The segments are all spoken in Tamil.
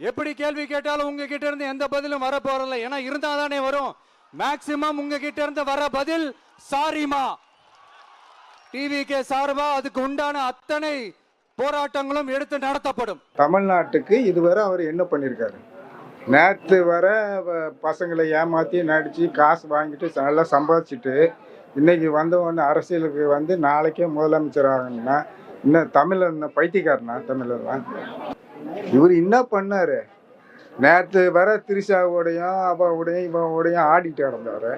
எப்படி கேள்வி கேட்டாலும் உங்ககிட்ட இருந்து எந்த பதிலும் வர ஏன்னா இருந்தா தானே வரும். மேக்சிமம் உங்ககிட்ட இருந்து வர பதில் சாரிமா. டிவிகே சார்பா அதுக்கு உண்டான அத்தனை போராட்டங்களும் எடுத்து நடத்தப்படும். தமிழ்நாட்டுக்கு இதுவரை அவர் என்ன பண்ணியிருக்காரு நேற்று வர பசங்களை ஏமாற்றி நடித்து காசு வாங்கிட்டு நல்லா சம்பாதிச்சுட்டு இன்னைக்கு வந்த அரசியலுக்கு வந்து நாளைக்கே முதலமைச்சர் ஆகணும்னா இன்னும் தமிழர் பைத்தியக்காரனா தமிழர்லாம்? இவர் என்ன பண்ணாரு? நேற்று வர திரிஷாவோடையும் அவளுடையும் இவனுடையும் ஆடிட்டு கிடந்தவர்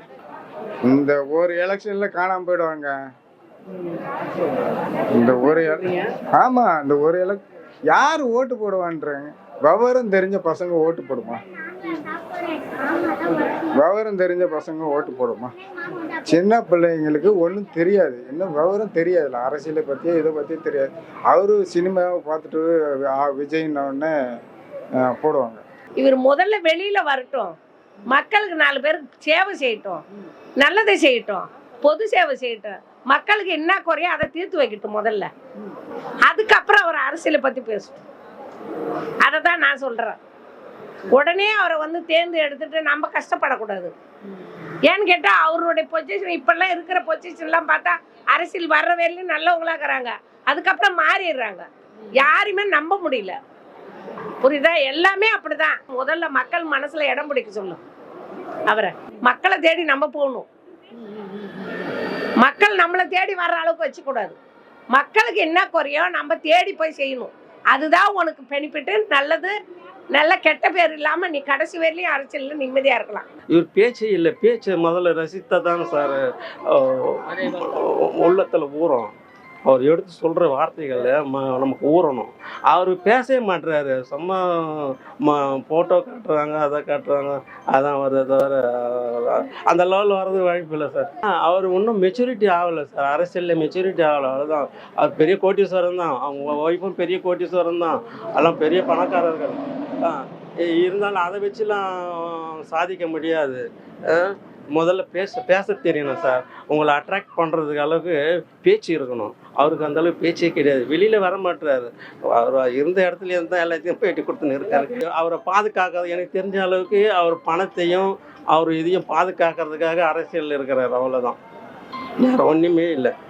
இந்த ஒரு எலெக்ஷனில் காணாமல் போயிடுவாங்க. இந்த ஒரு ஆமா இந்த ஒரு எலக் யார் ஓட்டு போடுவான்றாங்க விவரம் தெரிஞ்ச பசங்க ஓட்டு போடுமா? விவரம் தெரிஞ்ச பசங்க ஓட்டு போடுமா? சின்ன பிள்ளைங்களுக்கு ஒன்றும் தெரியாது. இன்னும் விவரம் தெரியாதுல்ல. அரசியலை பற்றியோ இதை பற்றியும் தெரியாது. அவரு சினிமாவை பார்த்துட்டு விஜய்னோடனே விஜய்ன்ன போடுவாங்க. இவர் முதல்ல வெளியில் வரட்டும். மக்களுக்கு நாலு பேருக்கு சேவை செய்யட்டும். நல்லதை செய்யட்டும். பொது சேவை செய்யட்டும். மக்களுக்கு என்ன குறையோ அதை தீர்த்து வைக்கட்டும் முதல்ல. அதுக்கப்புறம் அவர் அரசியலை பற்றி பேசட்டும். அதை தான் நான் சொல்கிறேன் உடனே அவரை வந்து தேர்ந்து எடுத்துட்டு நம்ம கஷ்டப்படக்கூடாது. ஏன்னு கேட்டா அவருடைய பொசிஷன் இப்பெல்லாம் இருக்கிற பொசிஷன்லாம் பார்த்தா அரசியல் வர்ற வரையிலும் நல்லவங்களா இருக்கிறாங்க அதுக்கப்புறம் மாறிடுறாங்க. யாரையுமே நம்ப முடியல. புரியுதா? எல்லாமே அப்படிதான். முதல்ல மக்கள் மனசுல இடம் பிடிக்க சொல்லும் அவரை. மக்களை தேடி நம்ம போகணும். மக்கள் நம்மளை தேடி வர்ற அளவுக்கு வச்சுக்கூடாது. மக்களுக்கு என்ன குறையோ நம்ம தேடி போய் செய்யணும். அதுதான் உனக்கு பெனிஃபிட்டு நல்லது நல்ல கெட்ட பேர் இல்லாம நீ கடைசி வரையிலையும் அரசியல்ல நிம்மதியா இருக்கலாம். இவர் பேச்சு இல்லை. பேச்சை முதல்ல ரசித்தா தான் சார் உள்ளத்தில் ஊறும். அவர் எடுத்து சொல்கிற வார்த்தைகள் ம நமக்கு ஊறணும். அவர் பேசவே மாட்டுறாரு சும்மா ம ஃபோட்டோ காட்டுறாங்க அதை காட்டுறாங்க. அதான் வருது தவிர அந்த லெவலில் வர்றது வாய்ப்பு இல்லை சார். அவர் இன்னும் மெச்சூரிட்டி ஆகலை சார். அரசியலில் மெச்சூரிட்டி ஆகலை. அவ்வளோதான் அவர் பெரிய கோட்டீஸ்வரன் தான். அவங்க ஒய்ஃபும் பெரிய கோட்டீஸ்வரன் தான். எல்லாம் பெரிய பணக்காரர்கள். இருந்தாலும் அதை வச்சுலாம் சாதிக்க முடியாது. முதல்ல பேச பேச தெரியணும் சார். உங்களை அட்ராக்ட் பண்ணுறதுக்கு அளவுக்கு பேச்சு இருக்கணும். அவருக்கு அந்த அளவுக்கு பேச்சே கிடையாது. வெளியில் வர மாட்டுறாரு அவர் இருந்த இடத்துல இருந்தால் எல்லாத்தையும் பேட்டி கொடுத்துன்னு இருக்காரு. அவரை பாதுகாக்காது எனக்கு தெரிஞ்ச அளவுக்கு அவர் பணத்தையும் அவர் இதையும் பாதுகாக்கிறதுக்காக அரசியலில் இருக்கிறார். அவ்வளோதான் வேறு ஒன்றுமே இல்லை.